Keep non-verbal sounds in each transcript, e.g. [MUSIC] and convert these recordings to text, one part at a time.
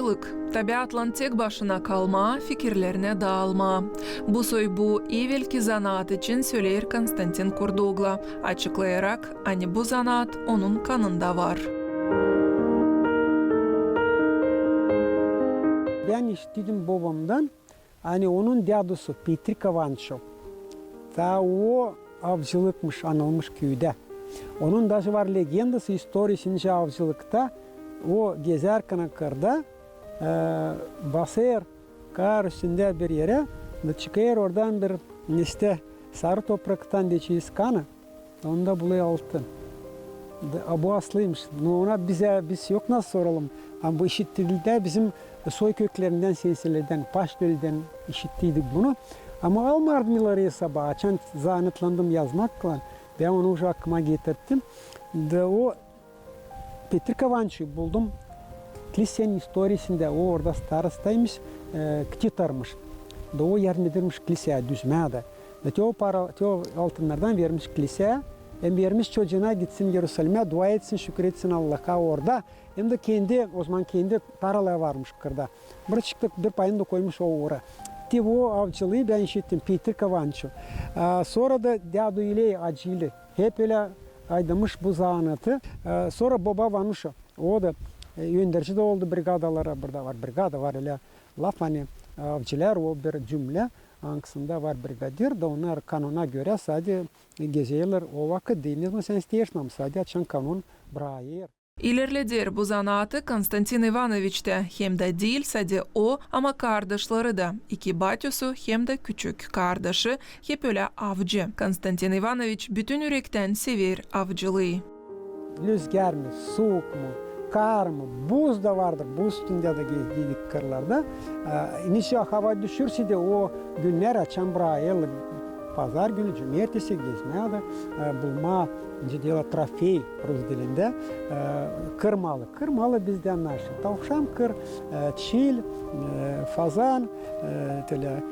Avcılık, tabiatlan tek başına kalma, fikirlerine dağılma. Bu soy bu evvelki zanaat için söyler Konstantin Kurdugla. Açıklayarak hani bu zanaat onun kanında var. Ben işittim babamdan. Hani onun dedosu Petri Kavanço. Ta o avcılıkmış anılmış köyde. Onun da var legendası historisince avcılıkta. O gezerken kırda ee, basıyor kar üstünde bir yere çıkıyor oradan bir niste sarı topraktan deçiyiz kanı onu da buluyor altın. Bu aslıymış. No, ona bize biz yok nasıl soralım. Ama bu işittildi bizim soy köklerinden, silsilerden, Paşdeli'den işittiydik bunu. Ama almardılar ya sabah. Açan zanıtlandım yazmakla. Ben onu ucu aklıma getirdim. De o Petrikavancı buldum. Kilisenin historisinde o orada starostaymış, e, ktitarmış. Da o yardım edermiş kiliseye düzmede. Da te o para, te o altınlardan vermiş kiliseye. Hem vermiş çocuğuna gitsin Yerusaleim'e dua etsin, şükretsin Allah'a orada. Hem de kendi, o zaman kendi paraları varmış kırda. Bir çıktık bir payını da koymuş o uğra. Te o avcılığı ben işittim, Peter Kavanço. Aa, Sonra da Dadu ile acıyla hep aydamış bu zanatı. Aa, Sonra baba varmış o. e, yönderci de oldu brigadalara. Burada var brigada var öyle laf hani avcılar o bir cümle. Ankısında var brigadir de onlar kanuna göre sadece geziyorlar o vakit değil. Ne sen istiyorsun sadece açan kanun brayır. İlerlediler bu zanaatı Konstantin Ivanoviç de hem de değil sadece o ama kardeşleri de. İki batyosu hem de küçük kardeşi hep öyle avcı. Konstantin Ivanoviç bütün yürekten sever avcılığı. Rüzgar mı, soğuk mu, kar buz da vardır. Buz üstünde de gezdik kırlarda. Ee, Nişe hava düşürse de o günler açan brayıl. Pazar günü, cumartesi gezmeye de e, bulma, ciddi trofey Rus dilinde e, kırmalı. Kırmalı bizden naşı. Tavşan kır, e, çil, e, fazan, e, tele, e,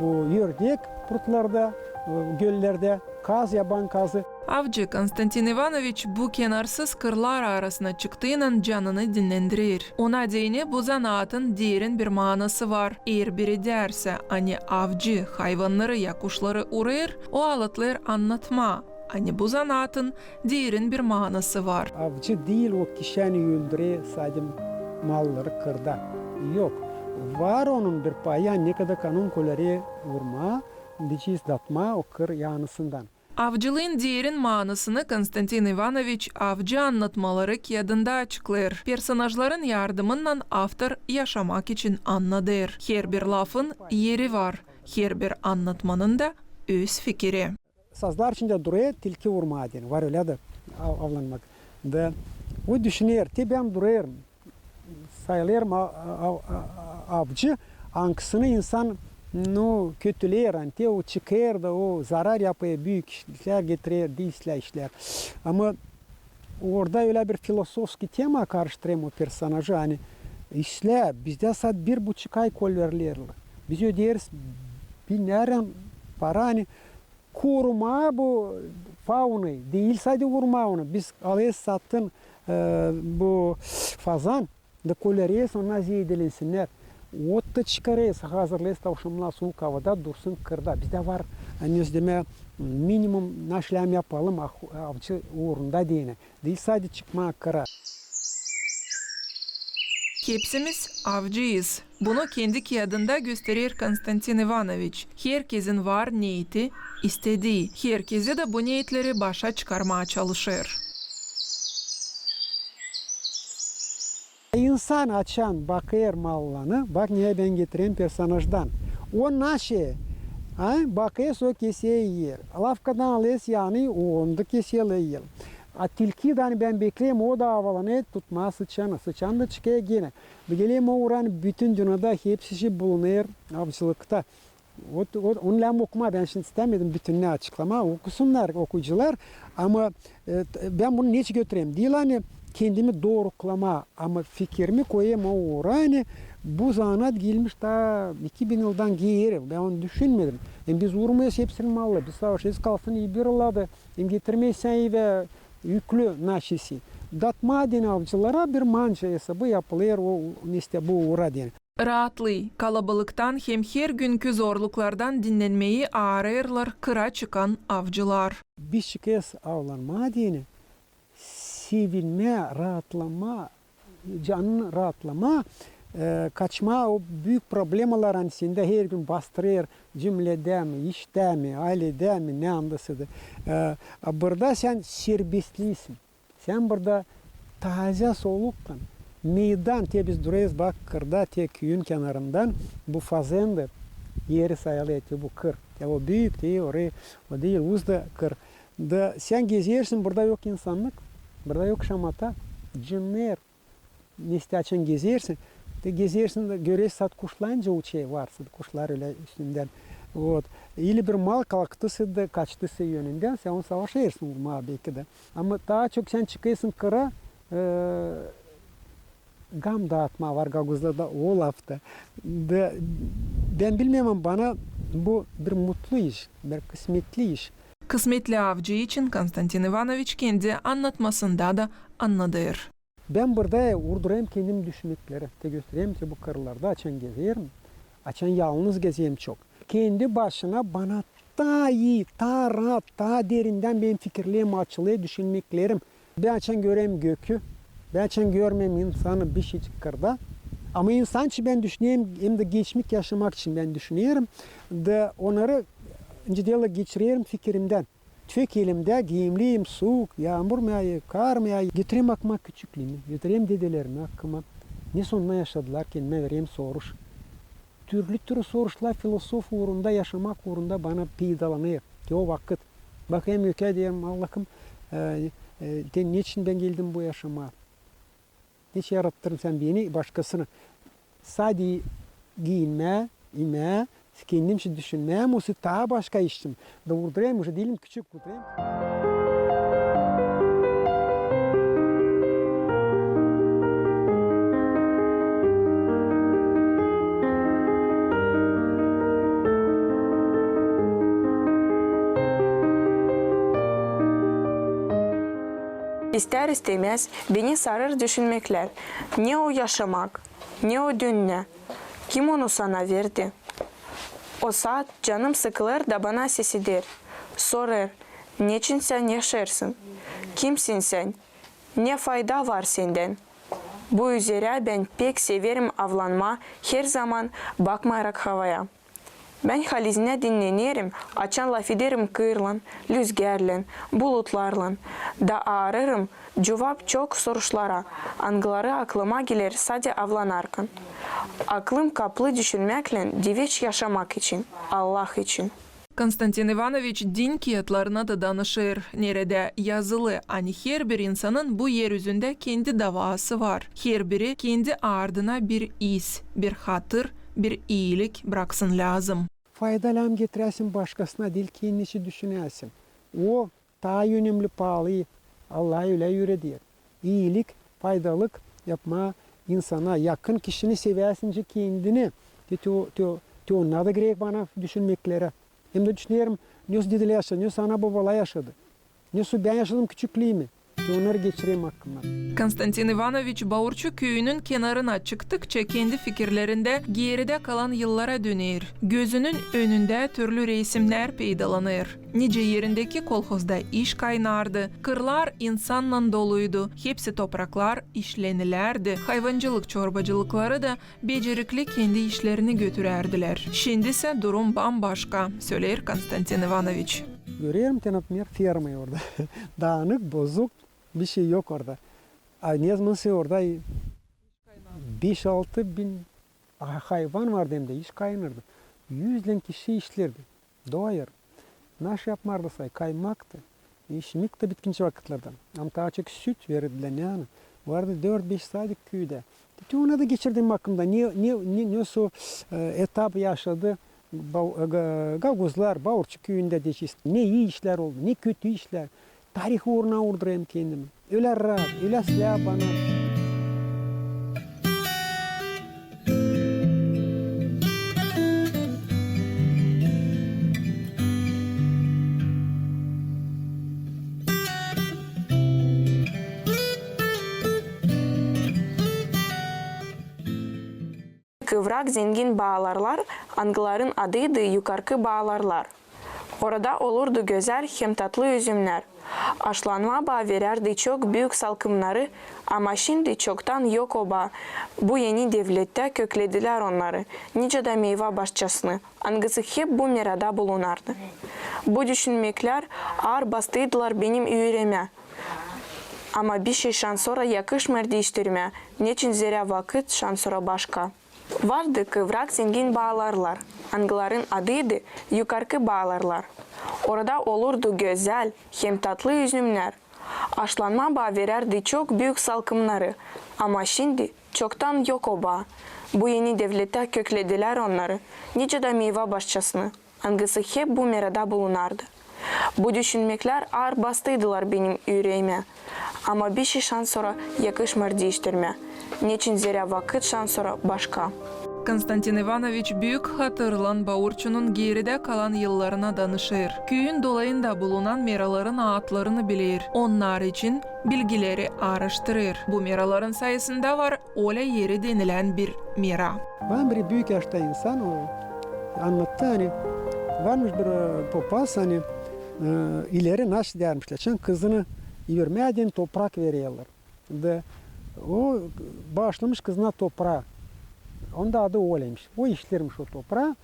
bu yördek pırtlarda, e, göllerde, kaz, yaban kazı. Avcı Konstantin Ivanoviç bu kenarsız kırlar arasına çıktığının canını dinlendirir. Ona değine bu zanaatın derin bir manası var. Eğer biri derse hani avcı hayvanları ya kuşları uğrayır, o alıtlar anlatma. Hani bu zanaatın derin bir manası var. Avcı değil o kişeni öldüre sadece malları kırda. Yok. Var onun bir payı ne kadar kanun kolları vurma, Avcılığın diğerin manasını Konstantin Ivanoviç avcı anlatmaları kağıdında açıklar. Personajların yardımından avtor yaşamak için anladır. Her bir lafın yeri var. Her bir anlatmanın da öz fikri. Sazlar içinde duraya tilki vurma den. Var öyle de avlanmak. De, o düşünür. Tebem durayır. Sayılır avcı. Ankısını insan no kötüler, hani o çıkar da o zarar yapıyor, büyük işler getirir, değişler işler. Ama orada öyle bir filosofski tema karıştırayım o personajı hani işle bizde saat bir buçuk ay kol verilir. Biz öderiz binlerden para hani koruma bu faunayı değil sadece vurma onu. Biz alıyoruz sattın e, bu fazan da koleriyiz ona zeydelensinler. Çıkarıyoruz hazırlayız tavşanla soğuk havada dursun kırda. Bizde var hani deme minimum naşlem yapalım avcı uğrunda diyene. Değil sadece çıkma. Hepsimiz avcıyız. Bunu kendi kağıdında gösterir Konstantin Ivanoviç. Herkesin var niyeti, istediği. Herkese de bu niyetleri başa çıkarmaya çalışır. İnsan açan bakır mallarını, bak niye ben getireyim personajdan. O naşı, ha, bakıyor o keseye yer. Lafkadan alıyoruz yani o onu da keseye yer. A tilkiden ben bekleyeyim o da havalanı tutma sıçanı. Sıçan da çıkıyor. Bir geleyim o uğran bütün dünyada hepsi bulunur avcılıkta. O, o, onu lan okuma ben şimdi istemedim bütününü açıklama. Okusunlar okuyucular ama e, ben bunu niçin götüreyim? Değil hani kendimi doğruklama ama fikrimi koyayım o uğra hani bu zanat gelmiş daha 2000 yıldan geri. Ben onu düşünmedim. Hem biz vurmayız hepsinin malı. Biz savaşırız kalsın iyi bir oladı. Hem getirmeyiz sen iyi ve yüklü naşisi. Datmadin avcılara bir manca hesabı yapılır o işte bu uğra diye. Rahatlı, kalabalıktan hem her günkü zorluklardan dinlenmeyi ağrırlar kıra çıkan avcılar. Bir şikayet avlanma diye. Sevilme, rahatlama, canın rahatlama, e, kaçma o büyük problemaların içinde her gün bastırır cümlede mi, işte mi, ailede mi, ne andasıdır. E, burada sen serbestlisin. Sen burada taze soluktan, meydan, te biz durayız bak kırda, te köyün kenarından bu fazenda yeri sayılı te bu kır. Ya o büyük değil, orayı, o değil, uzda kır. Da sen gezersin, burada yok insanlık, burada yok şamata, cinler. Neste açın gezersin. De gezersin de görüyorsun sat kuşlanca uçuyor varsa kuşlar öyle üstünden. Вот. Или bir mal kalktısı da kaçtısı yönünden sen onu savaşırsın bu mal belki de. Ama daha çok sen çıkıyorsun kıra e, gam dağıtma var Gaguz'da o lafta. De, ben bilmem ama bana bu bir mutlu iş, bir kısmetli iş. Kısmetli avcı için Konstantin Ivanoviç kendi anlatmasında da anladır. Ben burada vurdurayım kendim düşünmekleri. De göstereyim ki bu kırlarda açan gezerim. Açan yalnız gezeyim çok. Kendi başına bana daha iyi, daha rahat, daha derinden benim fikirlerim açılıyor, düşünmeklerim. Ben açan göreyim gökü. Ben açan görmem insanı bir şey kırda. Ama insan için ben düşünüyorum, hem de geçmek yaşamak için ben düşünüyorum. Da onları ciddiyle geçiriyorum fikrimden. Tüfek elimde giyimliyim, soğuk, yağmur mu yağıyor, kar yağıyor. Getireyim aklıma küçüklüğümü, getireyim dedelerimi aklıma. Ne sonuna yaşadılar kendime vereyim soruş. Türlü türlü soruşlar filosof uğrunda yaşamak uğrunda bana peydalanıyor. Ki o vakit. Bakayım ülke diyorum Allah'ım e, e, niçin ben geldim bu yaşama? Niçin yarattın sen beni başkasını? Sadece giyinme, ime, tkininçi düşünmemizi ta başka işim. Doğurdurayım, şu değilim küçük kutayım. İster istemez beni sarır düşünmekler. Ne o yaşamak, ne o dünne. Kim onu sana verdi?'' Saat canım sıkılır da bana sesi der. Sorar, niçin sen yaşarsın? Kimsin sen? Ne fayda var senden? Bu üzere ben pek severim avlanma, her zaman bakmayarak havaya. Ben halizine dinlenirim, açan laf ederim kıyırla, rüzgarla, bulutlarla. Da ağrırım, cevap çok soruşlara. Angıları aklıma gelir sadece avlanarken. Aklım kaplı düşünmekle diveç yaşamak için, Allah için. Konstantin Ivanoviç din kiyatlarına da danışır. Nerede yazılı hani her bir insanın bu yeryüzünde kendi davası var. Her biri kendi ardına bir iz, bir hatır, bir iyilik bıraksın lazım. Faydalam getiresin başkasına değil kendisi düşünesin. O daha önemli pahalı Allah öyle yüre diyor. İyilik, faydalık yapma insana yakın kişini seversince kendini. Te, onlar da gerek bana düşünmeklere. Hem de düşünüyorum ne dediler yaşadı, ne sana babalar yaşadı. Ne ben yaşadım küçüklüğümü. Onları geçireyim aklımdan. Konstantin Ivanoviç Bağurçu köyünün kenarına çıktıkça kendi fikirlerinde geride kalan yıllara dönüyor. Gözünün önünde türlü resimler peydalanır. Nice yerindeki kolhozda iş kaynardı. Kırlar insanla doluydu. Hepsi topraklar işlenilerdi. Hayvancılık çorbacılıkları da becerikli kendi işlerini götürerdiler. Şimdi ise durum bambaşka, söyler Konstantin Ivanoviç. Görüyorum tenatmer fermayı orada. [LAUGHS] Dağınık, bozuk bir şey yok orada. Zamansa orada 5-6 bin hayvan vardı hem de iş kaynırdı. Yüzlen kişi işlerdi. Doyar. Naş yapmardı say, kaymaktı. İşmek de bitkinci vakitlerden. Ama daha çok süt verirdiler yani. Vardı 4-5 saatlik köyde. Ona da geçirdim hakkında. Ne, ne, ne, ne su e, etap yaşadı. Ga- Gaguzlar, Bağırçı köyünde de ne iyi işler oldu, ne kötü işler. тарих ууруна уурдурем кендим өл аррак өл асляп зенген бааларлар ангыларын адыды юкаркы бааларлар. Orada olurdu güzel hem tatlı üzümler. Aşlanma bağ verirdi çok büyük salkımları ama şimdi çoktan yok oba. Bu yeni devlette köklediler onları. Nice de meyve bahçesini. Angısı hep bu merada bulunardı. Bu düşünmekler ağır bastıydılar benim yüreğime. Ama bir şey şansora yakışmır değiştirme. Niçin zira vakit şansora başka. Vardı kıvrak zengin bağlarlar. Angıların adıydı yukarı bağlarlar. Orada olurdu güzel hem tatlı üzümler. Aşlanma bağ verirdi çok büyük salkımları. Ama şimdi çoktan yok o bağ. Bu yeni devlete köklediler onları. Nice de meyve bahçesini. Angısı hep bu merada bulunardı. Bu düşünmekler ağır bastıydılar benim yüreğime. Ama bir şey şans sonra yakışmır değiştirme. Niçin zira vakit sonra başka. Konstantin Ivanoviç büyük hatırlan Baurçu'nun geride kalan yıllarına danışır. Köyün dolayında bulunan meraların adlarını bilir. Onlar için bilgileri araştırır. Bu meraların sayısında var Ole yeri denilen bir mera. Ben bir büyük yaşta insan o anlattı hani varmış bir e, papaz hani e, ileri nasıl dermişler. Çünkü kızını vermeden toprak veriyorlar. Ve o başlamış kızına toprağa. Onda adı Ole'ymiş. O işlermiş o toprağa.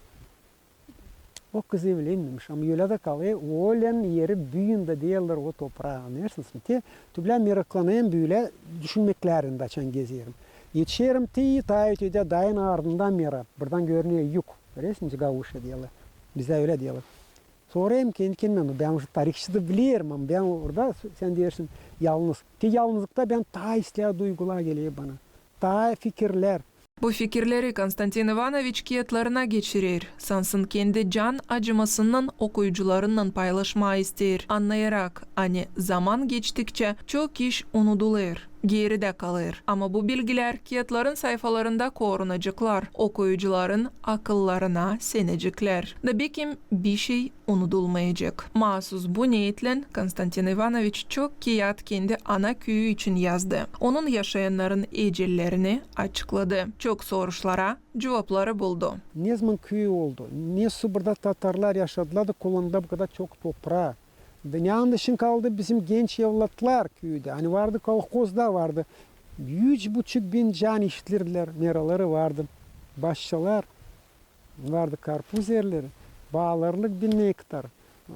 O kız evlenmemiş ama öyle de kalıyor. Olen yeri büyüğünde değiller o toprağa anlarsınız mı? Te, tüblen meraklanayım böyle düşünmeklerinde açan geziyorum. Yetişerim ti ta ötede dayın ardından mera. Buradan görünüyor yük. Görüyorsunuz gavuşa diyorlar. Bize öyle diyorlar. Sorayım kendi ben şu tarihçi de biliyorum ama ben orada sen diyorsun yalnız. Te yalnızlıkta ben ta isteyen duygular geliyor bana. Ta fikirler. Bu fikirleri Konstantin Ivanoviç kağıtlarına geçirir. Sansın kendi can acımasının okuyucularından paylaşmayı ister. Anlayarak hani zaman geçtikçe çok iş unutulur geride kalır. Ama bu bilgiler kağıtların sayfalarında korunacaklar. Okuyucuların akıllarına senecekler. Tabii ki bir şey unutulmayacak. Mahsus bu niyetle Konstantin Ivanoviç çok kağıt kendi ana köyü için yazdı. Onun yaşayanların ecellerini açıkladı. Çok soruşlara cevapları buldu. Ne zaman köy oldu? Ne su burada Tatarlar yaşadılar da kullandı bu kadar çok toprağı. Dünyanın dışın kaldı bizim genç evlatlar köyde. Hani vardı kolkozda vardı. Yüz buçuk bin can iştirdiler. Meraları vardı. Başçalar vardı. Karpuz yerleri. Bağlarlık bin hektar.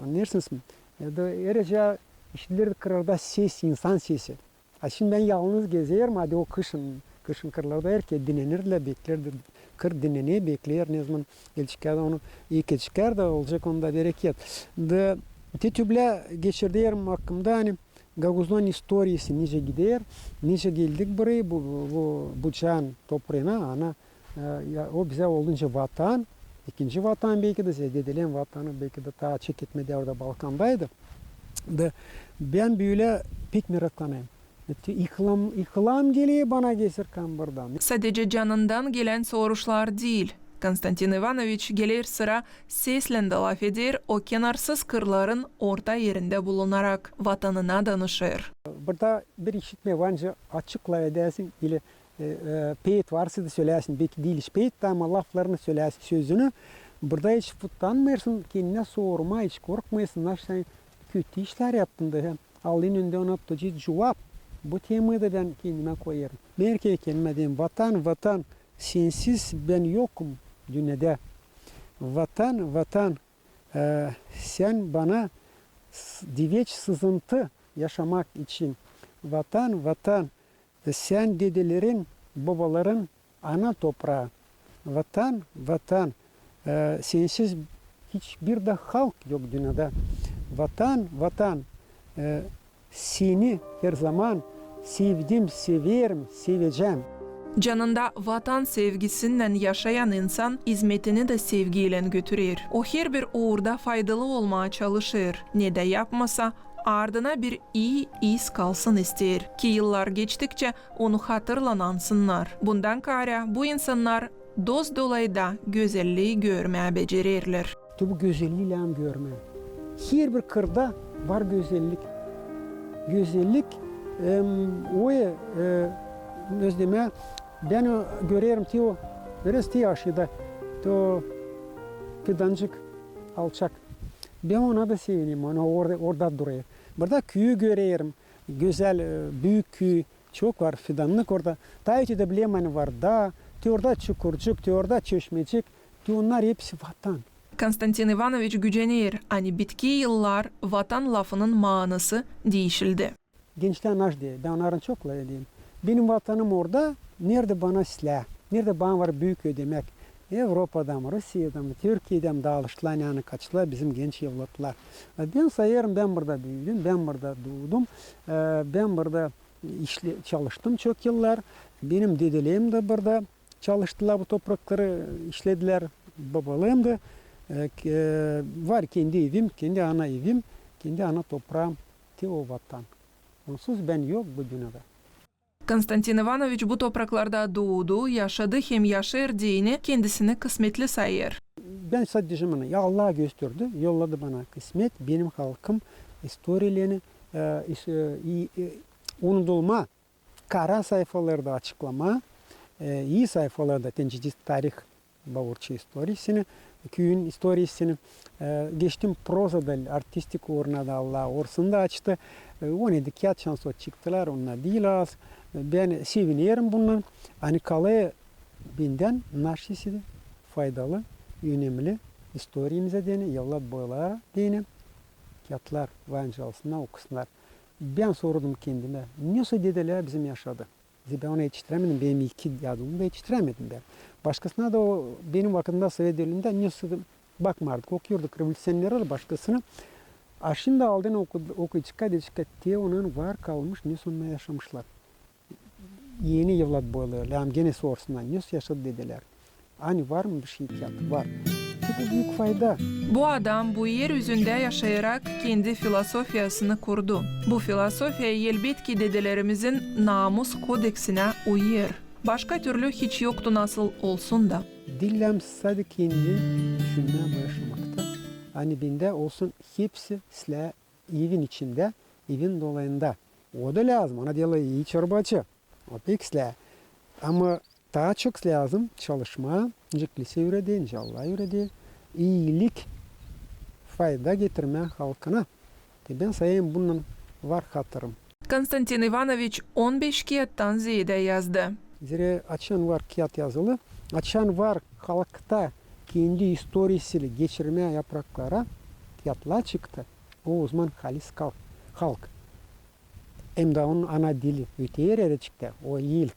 Anlarsınız mı? Ya da ayrıca iştirdi kırarda ses, insan sesi. Ha şimdi ben yalnız gezerim. Hadi o kışın. Kışın kırlarda erkeğe dinlenirler, beklerdi. Kır dinleneye bekler. Ne zaman gelişkerde onu iyi geçiker de olacak onda bereket. Da Titüble geçirdiğim hakkında hani Gaguz'un istorisi nice gider, nice geldik buraya bu, bu, bu toprağına ana e, o bize olunca vatan, ikinci vatan belki de dedilen vatanı belki de ta çek etmedi orada Balkan'daydı. Da ben böyle pek meraklanayım. İklam, iklam geliyor bana geçirken buradan. Sadece canından gelen soruşlar değil. Konstantin Ivanoviç gelir sıra sesle laf eder, o kenarsız kırların orta yerinde bulunarak vatanına danışır. Burada bir işitme varınca açıkla edersin. Ile e, e, peyit varsa da söylersin. Belki değil peyit de ama laflarını söylersin sözünü. Burada hiç futlanmıyorsun. Kendine sorma, hiç korkmuyorsun. Nasıl sen kötü işler yaptın da Allah'ın önünde ona tutucu cevap. Bu temayı da ben kendime koyarım. Merkez kendime. Vatan, vatan. Sensiz ben yokum dünyada. Vatan, vatan. e, sen bana diveç sızıntı yaşamak için vatan vatan e, sen dedelerin babaların ana toprağı vatan vatan e, sensiz hiçbir de halk yok dünyada vatan vatan e, seni her zaman sevdim severim seveceğim Canında vatan sevgisinden yaşayan insan hizmetini de sevgiyle götürür. O her bir uğurda faydalı olmaya çalışır. Ne de yapmasa ardına bir iyi iz kalsın ister ki yıllar geçtikçe onu hatırlanansınlar. Bundan kara bu insanlar dost dolayda güzelliği görmeye becerirler. Bu güzelliğiyle görme. Her bir kırda var güzellik. Güzellik em, o e, özleme ben görüyorum ki o Biraz diye aşıda. To fidancık, alçak. Ben ona da sevineyim. Ona orada, orada duruyor. Burada köyü görüyorum. Güzel, e, büyük köy. Çok var fidanlık orada. Daha ötede Blemen var. Da, te orada çukurcuk, te orada çeşmecik. Te onlar hepsi vatan. Konstantin Ivanoviç gücenir, hani bitki yıllar vatan lafının manası değişildi. Gençler naş diye. Ben onların çokla edeyim. Benim vatanım orada. Nerede bana silah? Nerede bana var büyük ödemek? Avrupa'da mı, Rusya'da mı, Türkiye'de mi dağılıştılar yani kaçtılar bizim genç evlatlar. Ben sayarım ben burada büyüdüm, ben burada doğdum. Ee, Ben burada işle, çalıştım çok yıllar. Benim dedelerim de burada çalıştılar bu toprakları işlediler. Babalığım da e, var kendi evim, kendi ana evim, kendi ana toprağım. Te o vatan. Onsuz ben yok bu dünyada. Konstantin Ivanoviç bu topraklarda doğdu, yaşadı hem yaşar diyeni kendisini kısmetli sayır. Ben sadece bana ya Allah gösterdi, yolladı bana kısmet. Benim halkım historiyelerini e, e, e, unutulma, kara sayfalarda açıklama, e, iyi sayfalarda tencidi tarih Bavurçı historisini, köyün historisini e, geçtim prozada artistik uğruna da Allah orsunda açtı. E, 17 kağıt şansı çıktılar, onlar değil az. Ben seviniyorum bundan. Hani kalaya binden naşisi faydalı, önemli. Historiyemize dene, yıllar boylara dene. Kağıtlar vancı alsınlar, okusunlar. Ben sordum kendime, nasıl dedeler bizim yaşadı? Ben onu yetiştiremedim, benim iki yadımı da yetiştiremedim ben. Başkasına da o benim vaktimde Sovyet devriminde nasıl bakmardık, okuyorduk revolüsyonerler başkasını. A şimdi aldın oku, oku çıkar, çıkar diye onun var kalmış, ne sonuna yaşamışlar. Yeni yıllar boyluyor, yani gene sorsunlar, nasıl yaşadı dediler. Hani var mı bir şey tiyatro? Var. Bu büyük fayda. Bu adam bu yeryüzünde yaşayarak kendi filosofyasını kurdu. Bu filosofya elbette dedelerimizin namus kodeksine uyuyor. Başka türlü hiç yoktu nasıl olsun da. Dillem sadece kendi düşünmeye başlamakta. Hani binde olsun hepsi silah evin içinde, evin dolayında. O da lazım. Ona diyorlar iyi çorbacı. O pek silah. Ama daha çok lazım çalışma. Önce kilise yürüdü, önce Allah yürüdü. İyilik, fayda getirme halkına. E Ben sayayım bunun var hatırım. Konstantin Ivanoviç 15 kağıttan ziyade yazdı. Zira açan var kağıt yazılı. Açan var halkta kendi historisini geçirmeye yapraklara kağıtlar çıktı. O uzman halis halk. halk. Hem de onun ana dili yere çıktı. O ilk.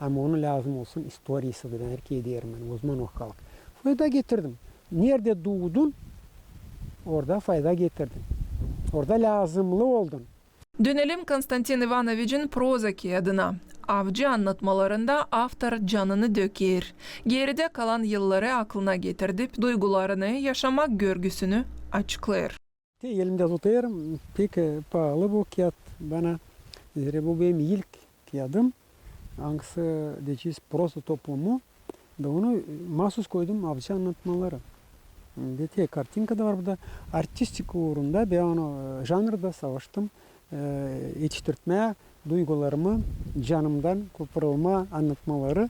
Ama onu lazım olsun historisi ben erkeğe diyelim ben uzman o halk. Fayda getirdim. Nerede doğdun orada fayda getirdin. Orada lazımlı oldun. Dönelim Konstantin Ivanoviç'in proza kağıdına. Avcı anlatmalarında avtor canını döker. Geride kalan yılları aklına getirip duygularını, yaşamak görgüsünü açıklar. De elimde tutuyorum. Pek pahalı bu kağıt bana. Bu benim ilk kağıdım. Hangisi diyeceğiz prosa toplumu. Da onu mahsus koydum avcı anlatmaları. Dete kartinka da var burada. Artistik uğrunda ben onu e, janrda savaştım. E, yetiştirtmeye duygularımı canımdan koparılma anlatmaları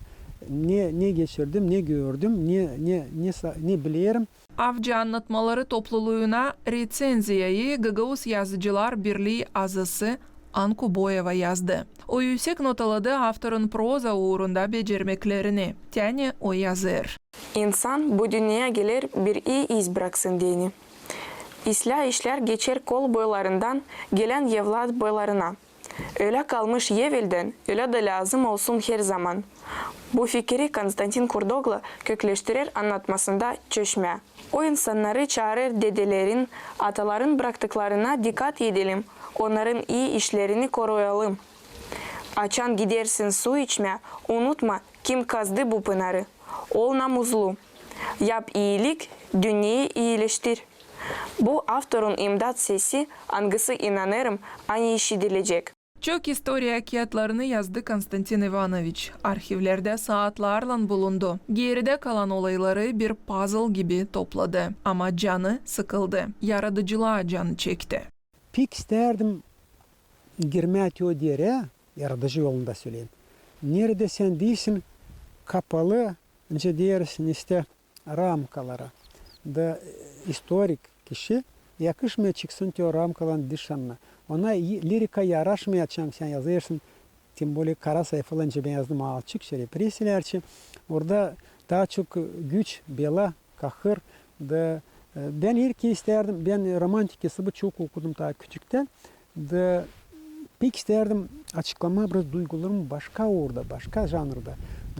ne ne geçirdim, ne gördüm, ne ne ne ne biliyorum. Avcı anlatmaları topluluğuna recenziyayı Gagavuz Yazıcılar Birliği azası Anku Boyeva yazdı. O yüksek notaladı avtorun proza uğrunda becermeklerini. Yani o yazır. İnsan bu dünyaya gelir bir iyi iz bıraksın diyeni. İslah işler geçer kol boylarından gelen yevlat boylarına. Öyle kalmış yevelden, öyle de lazım olsun her zaman. Bu fikri Konstantin Kurdoglu kökleştirir anlatmasında çeşme. O insanları çağırır dedelerin, ataların bıraktıklarına dikkat edelim. Onların iyi işlerini koruyalım. Açan gidersin su içme, unutma kim kazdı bu pınarı. Ol namuzlu. Yap iyilik, dünyayı iyileştir. Bu avtorun imdat sesi, hangisi inanırım, aynı işitilecek. Çok historia kağıtlarını yazdı Konstantin Ivanoviç. Arşivlerde saatlerle bulundu. Geride kalan olayları bir puzzle gibi topladı. Ama canı sıkıldı. Yaratıcılığa canı çekti. Pek isterdim girmeye o yere, yaratıcı yolunda söyleyeyim. Nerede sen değilsin, kapalı ince diğersin işte ramkalara da historik kişi yakışmaya çıksın ki o ramkaların dışına. Ona y- lirika yaraşmayacağım sen yazıyorsun. Тем более kara sayfalarınca ben yazdım açıkça represilerçi. Orada daha çok güç, bela, kahır da e, ben ilk isterdim, ben romantik kitabı çok okudum daha küçükten. Da pek isterdim açıklama biraz duygularım başka orada, başka janrda.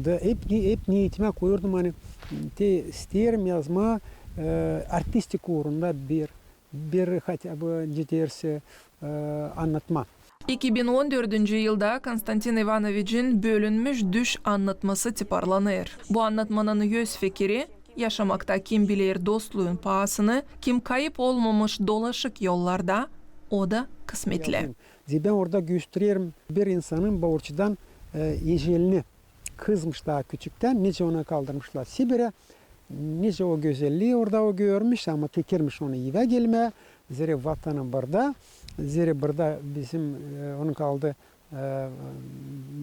Da hep, hep niyetime koyurdum hani te isterim yazma e, artistik uğrunda bir bir hatta bu cidderse e, anlatma. 2014 yılda Konstantin Ivanovich'in bölünmüş düş anlatması tiparlanır. Bu anlatmanın yüz fikri yaşamakta kim bilir dostluğun pahasını, kim kayıp olmamış dolaşık yollarda, o da kısmetli. Ben orada gösteriyorum bir insanın bu açıdan e, kızmış daha küçükten nice ona kaldırmışlar Sibir'e. Nice o güzelliği orada o görmüş ama tekirmiş onu eve gelme. Zira vatanı burada. Zira burada bizim e, onun kaldı e,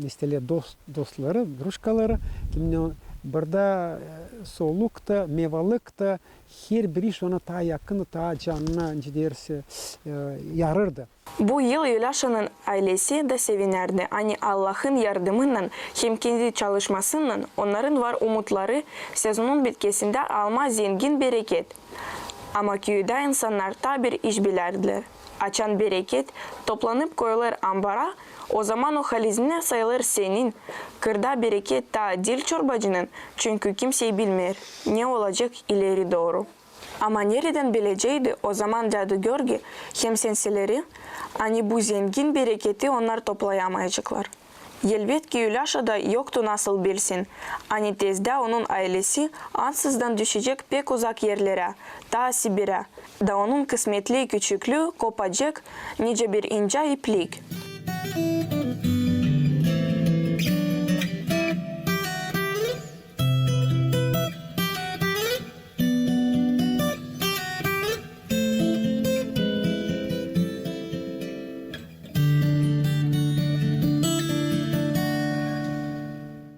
mesela dost, dostları, druşkaları. Kimne burada e, solukta, mevalıkta her bir iş ona daha yakın, daha canına ne derse e, yarırdı. Bu yıl Yulaşa'nın ailesi de sevinerdi. Hani Allah'ın yardımıyla hem kendi çalışmasıyla onların var umutları sezonun bitkisinde alma zengin bereket. Ama köyde insanlar da bir iş bilerdiler. Açan bereket toplanıp koyulur ambara, o zaman o halizine sayılır senin. Kırda bereket da dil çorbacının çünkü kimseyi bilmiyor ne olacak ileri doğru. Ama nereden bileceğiydi o zaman cadı ki hem senseleri hani bu zengin bereketi onlar toplayamayacaklar. Elbet ki Yulaşa da yoktu nasıl bilsin. Hani tezde onun ailesi ansızdan düşecek pek uzak yerlere, ta Sibir'e. Da onun kısmetli küçüklüğü kopacak nice bir ince iplik.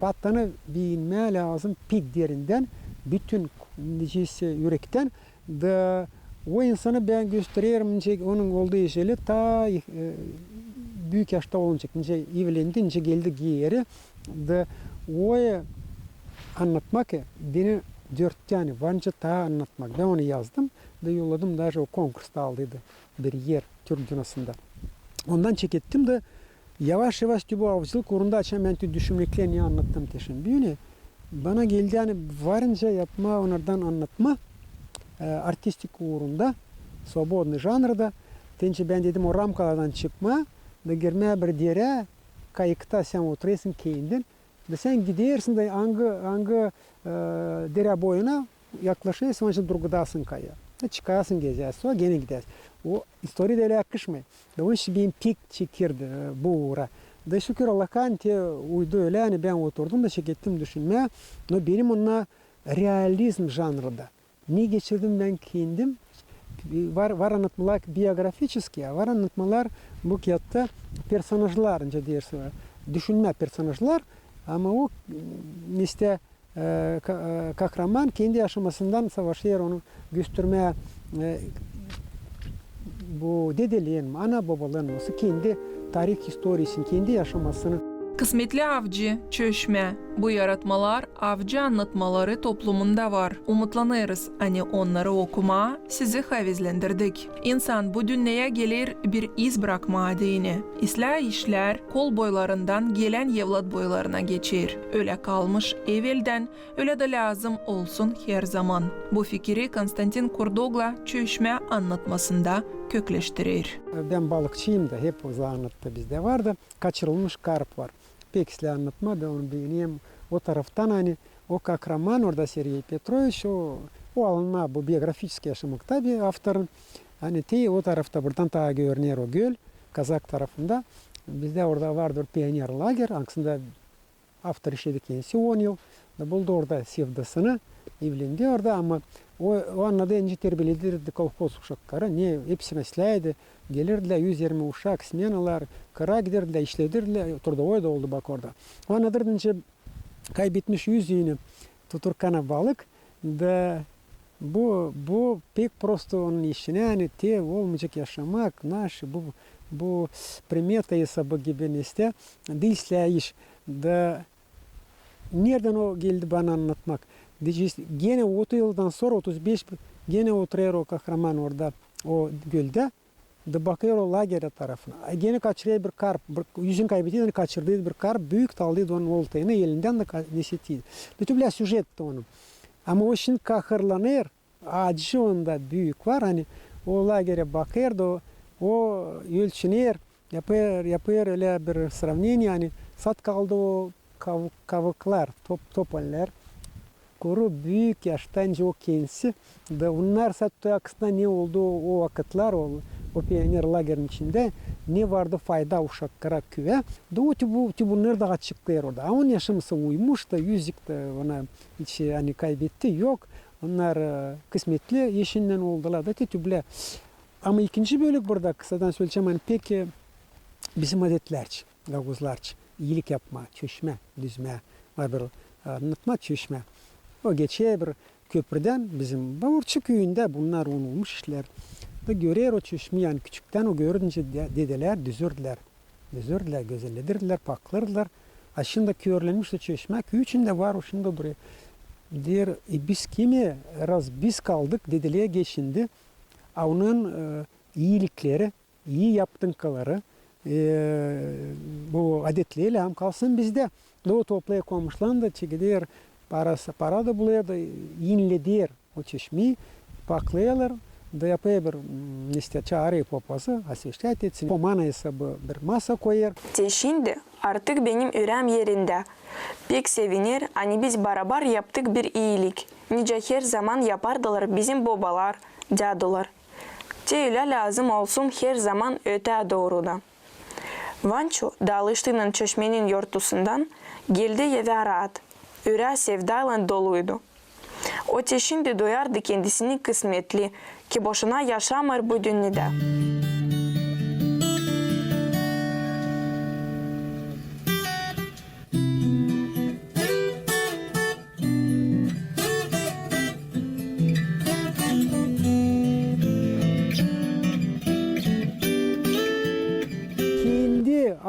Pattanı bilmeye lazım pik derinden bütün necesi yürekten de o insanı ben gösteriyorum ince onun olduğu işleri ta e, büyük yaşta olacak ince evlendi ince geldi giyeri de o anlatmak beni dört yani varınca daha anlatmak ben onu yazdım da yolladım daha o konkursta aldıydı bir yer Türk Dünyası'nda. Ondan çekettim de yavaş yavaş bu avcılık uğrunda açan ben tüm düşünmekle niye anlattım teşin. Büyüne bana geldi yani varınca yapma onlardan anlatma e, artistik uğrunda свободный janrda Tençe ben dedim o ramkalardan çıkma da girmeye bir yere kayıkta sen oturuyorsun kendin da sen gidiyorsun da hangi hangi e, dere boyuna yaklaşıyorsun önce durgudasın kaya. Da çıkarsın gezersin sonra gene gidersin. O histori de öyle yakışmıyor. Da onun için benim pik çekirdi e, bu uğra. Da şükür Allah'tan te uydu öyle yani ben oturdum da çekettim düşünmeye. No benim onunla realizm janrında. Ne geçirdim ben kendim? Var, var anlatmalar biyografические, var anlatmalar bu kiyatta personajlar, önce dersi var. Düşünme personajlar ama o işte e, ka- e, kahraman kendi yaşamasından savaşıyor onu göstermeye e, bu dedelerin, ana babaların olsa kendi tarih historisini, kendi yaşamasını Kısmetli avcı, çöşme. Bu yaratmalar avcı anlatmaları toplumunda var. Umutlanırız hani onları okuma, sizi havizlendirdik. İnsan bu dünyaya gelir bir iz bırakma adını. İslah işler kol boylarından gelen yevlat boylarına geçir. Öyle kalmış evvelden, öyle de lazım olsun her zaman. Bu fikri Konstantin Kurdogla çöşme anlatmasında kökleştirir. Ben balıkçıyım da hep o anlattı bizde vardı. Kaçırılmış karp var. Pek anlatmadı onu benim. O taraftan hani o kahraman orada Sergey Petrovich o, o alınma bu biyografik yaşamak tabi avtorun. Hani te o tarafta buradan ta görünüyor o göl. Kazak tarafında. Bizde orada vardı bir pioner lager. Aslında avtor işledi kendisi 10 yıl. Buldu orada sevdasını. O anladı ince terbiyeledirdi kolhoz uşakları. Ne hepsi mesleydi. Gelirdiler 120 uşak, smenalar, kıra giderdiler, işledirdiler. Turda o da oldu bak orada. O anladırdı ince kaybetmiş yüzüğünü tuturkana balık da bu bu pek prosto onun işine yani te olmayacak yaşamak naş bu bu primeta hesabı gibi neste değilse iş da nereden o geldi bana anlatmak Deci gene otul dansor 35 gene o trero kahraman orada o gölde de bakıyor lagere tarafına. Gene kaçırıyor bir karp, bir, yüzün kaybettiğinden kaçırdığı bir karp büyük taldıydı onun oltayını elinden de neşetiydi. Bütün bile süjet onun. Ama o şimdi kahırlanır, acı onda büyük var hani o lagere bakıyor da o ölçünür, yapıyor, yapıyor öyle bir sravneni yani sat kaldı o kavuklar, top, topaller. Kuru büyük yaştan o kendisi da onlar sattı aksında ne oldu o vakitler o, o pioner lagerin içinde ne vardı fayda uşaklara küve. Da o bu, bunlar da açıklıyor orada. Onun yaşaması uymuş da yüzük de ona hiç hani kaybetti yok. Onlar e, kısmetli yeşinden oldular da tütüble. Ama ikinci bölük burada kısadan söyleyeceğim hani peki bizim adetlerç, gavuzlarç, iyilik yapma, çöşme, düzme, var bir e, anlatma çöşme. O geçe bir köprüden bizim Bavurçu köyünde bunlar unulmuş işler. Da görüyor o çeşmi yani küçükten o görünce de- dedeler düzürdüler. Düzürdüler, gözelledirdiler, paklardılar. Aşında körlenmiş de çeşme köy içinde var o şimdi duruyor. Diyor e, biz kimi raz biz kaldık dedeliğe geçindi. Onun e, iyilikleri, iyi yaptıkları e, bu adetleriyle hem kalsın bizde. Doğu toplaya koymuşlar da buluyor da yinlediler o çeşmeyi paklayalar da yapıyor bir mm, işte çağrı papası asistat etsin. Pomana hesabı bir masa koyar. Şimdi artık benim ürem yerinde. Pek sevinir, hani biz beraber yaptık bir iyilik. Nice her zaman yapardılar bizim babalar, cadılar. Te öyle lazım olsun her zaman öte doğruda. Vanço dalıştığının çeşmenin yortusundan geldi eve rahat. Sevdayla doluydu. O te şimdi duyardı kendisini kısmetli ki boşuna yaşamır bu dünyada.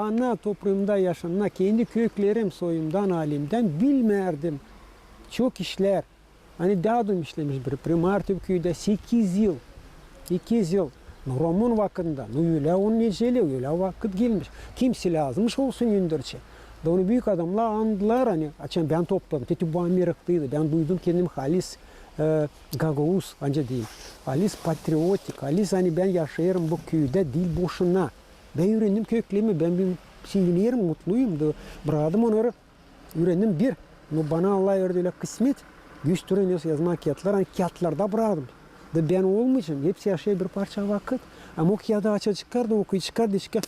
Ana toprağımda yaşamına, kendi köklerim soyumdan halimden bilmerdim. Çok işler. Hani dağdım işlemiş bir Primartov köyde 8 yıl. 8 yıl. Romun vakında. Nu öyle onun neceli öyle vakit gelmiş. Kimse lazımmış olsun yündürçe. Da onu büyük adamlar andılar hani. Açan ben topladım. Teti bu Amerika'daydı. Ben duydum kendim halis e, Gagavuz anca değil. Halis patriotik. Halis hani ben yaşayırım bu köyde değil boşuna. Ben öğrendim köklemi. Ben bir sevinirim, mutluyum da. Bıradım onları. Öğrendim bir. Nu bana Allah öyle kısmet. Yüz türeniyorsa yazma kağıtlar. Hani kağıtlarda bıradım. Da ben olmayacağım. Hepsi yaşaya bir parça vakit. Ama o kağıdı açı çıkardı, okuyu çıkardı, çıkardı.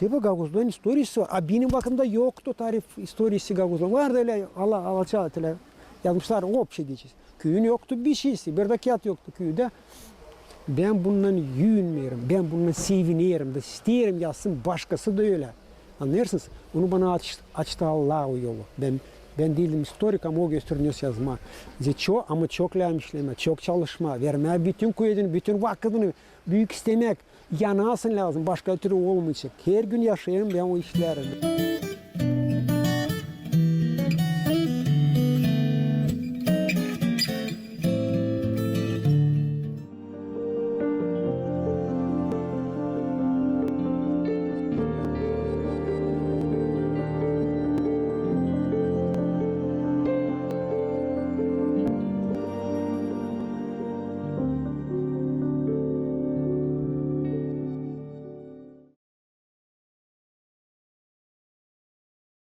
Tabi Gaguzlu'nun istorisi var. A, benim vaktimde yoktu tarif istorisi Gaguzlu. Vardı öyle Allah alaça öyle yazmışlar o bir şey diyeceğiz. Köyün yoktu bir şeysi. Bir de kağıt yoktu köyde. Ben bundan yuyunmuyorum. Ben bundan seviniyorum da isterim yazsın başkası da öyle. Anlarsınız? Onu bana aç, açtı Allah o yolu. Ben ben değilim historik ama o gösteriyor yazma. Çok ama çok lazım işleme, çok çalışma, verme bütün kuyudunu, bütün vakitini büyük istemek, yanasın lazım. Başka türlü olmayacak. Her gün yaşayayım ben o işleri.